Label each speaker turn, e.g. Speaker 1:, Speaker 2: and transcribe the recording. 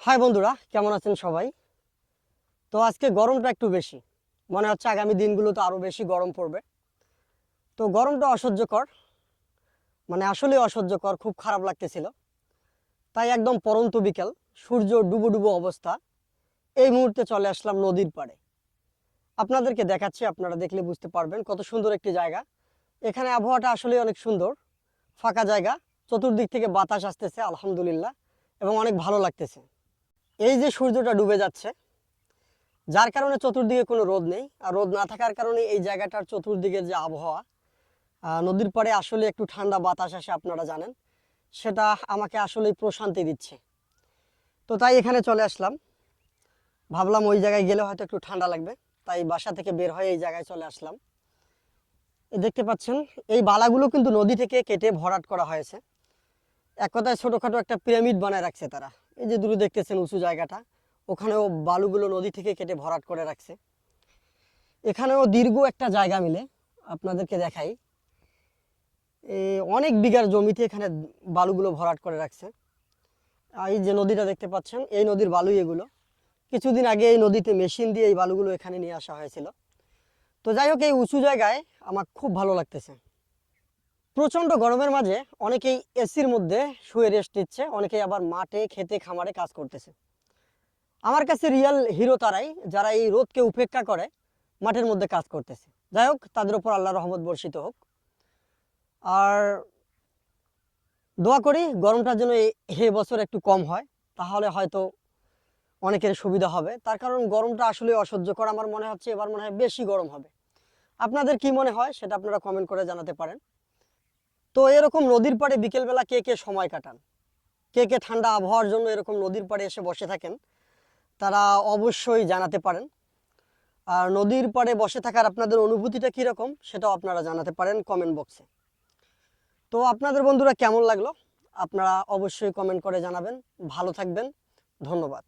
Speaker 1: High বন্ধুরা, কেমন আছেন সবাই? তো আজকে গরমটা একটু বেশি। মনে হচ্ছে আগামী দিনগুলোতে আরও বেশি গরম পড়বে। তো গরমটা অসহ্যকর মানে আসলে অসহ্যকর, খুব খারাপ লাগতেছিল। তাই একদম পরন্ত বিকেল, সূর্য ডুবো ডুবো অবস্থা। এই মুহূর্তে চলে আসলাম নদীর পাড়ে। আপনাদেরকে দেখাচ্ছি, আপনারা দেখলে বুঝতে পারবেন কত সুন্দর একটি জায়গা। এখানে আবহাওয়াটা আসলে অনেক সুন্দর, ফাঁকা জায়গা। চতুর্দিক থেকে বাতাস আসতেছে, আলহামদুলিল্লাহ, এবং অনেক ভালো লাগতেছে। এই যে সূর্যটা ডুবে যাচ্ছে, যার কারণে চতুর্দিকে কোনো রোদ নেই, আর রোদ না থাকার কারণে এই জায়গাটার চতুর্দিকের যে আবহাওয়া নদীর পাড়ে আসলে একটু ঠান্ডা বাতাস আসে, আপনারা জানেন। সেটা আমাকে আসলেই প্রশান্তি দিচ্ছে। তো তাই এখানে চলে আসলাম। ভাবলাম ওই জায়গায় গেলে হয়তো একটু ঠান্ডা লাগবে, তাই বাসা থেকে বের হয়ে এই জায়গায় চলে আসলাম। দেখতে পাচ্ছেন, এই বালাগুলো কিন্তু নদী থেকে কেটে ভরাট করা হয়েছে। এক কথায় ছোটোখাটো একটা পিরামিড বানায় রাখছে তারা। এই যে দূরে দেখতেছেন উঁচু জায়গাটা, ওখানেও বালুগুলো নদী থেকে কেটে ভরাট করে রাখছে। এখানেও দীর্ঘ একটা জায়গা মিলে আপনাদেরকে দেখাই। অনেক বিঘার জমিতে এখানে বালুগুলো ভরাট করে রাখছে। এই যে নদীটা দেখতে পাচ্ছেন, এই নদীর বালুই এগুলো। কিছুদিন আগে এই নদীতে মেশিন দিয়ে এই বালুগুলো এখানে নিয়ে আসা হয়েছিল। তো যাই হোক, এই উঁচু জায়গায় আমার খুব ভালো লাগতেছে। প্রচণ্ড গরমের মাঝে অনেকেই এসির মধ্যে শুয়ে রেস্ট নিচ্ছে, অনেকেই আবার মাঠে, খেতে, খামারে কাজ করতেছে। আমার কাছে রিয়াল হিরো তারাই, যারা এই রোদকে উপেক্ষা করে মাঠের মধ্যে কাজ করতেছে। যাই হোক, তাদের উপর আল্লাহ রহমত বর্ষিত হোক। আর দোয়া করি গরমটা যেন এ- বছর একটু কম হয়, তাহলে হয়তো অনেকের সুবিধা হবে। তার কারণ গরমটা আসলে অসহ্যকর আমার মনে হচ্ছে, এবার মনে হয় বেশি গরম হবে। আপনাদের কি মনে হয়, সেটা আপনারা কমেন্ট করে জানাতে পারেন। তো এরকম নদীর পাড়ে বিকেলবেলা কে কে সময় কাটান? কে কে ঠান্ডা আবহাওয়ার জন্য এরকম নদীর পাড়ে এসে বসে থাকেন? তারা অবশ্যই জানাতে পারেন। আর নদীর পাড়ে বসে থাকার আপনাদের অনুভূতিটা কীরকম, সেটাও আপনারা জানাতে পারেন কমেন্ট বক্সে তো আপনাদের বন্ধুরা কেমন লাগল? আপনারা অবশ্যই কমেন্ট করে জানাবেন। ভালো থাকবেন। ধন্যবাদ।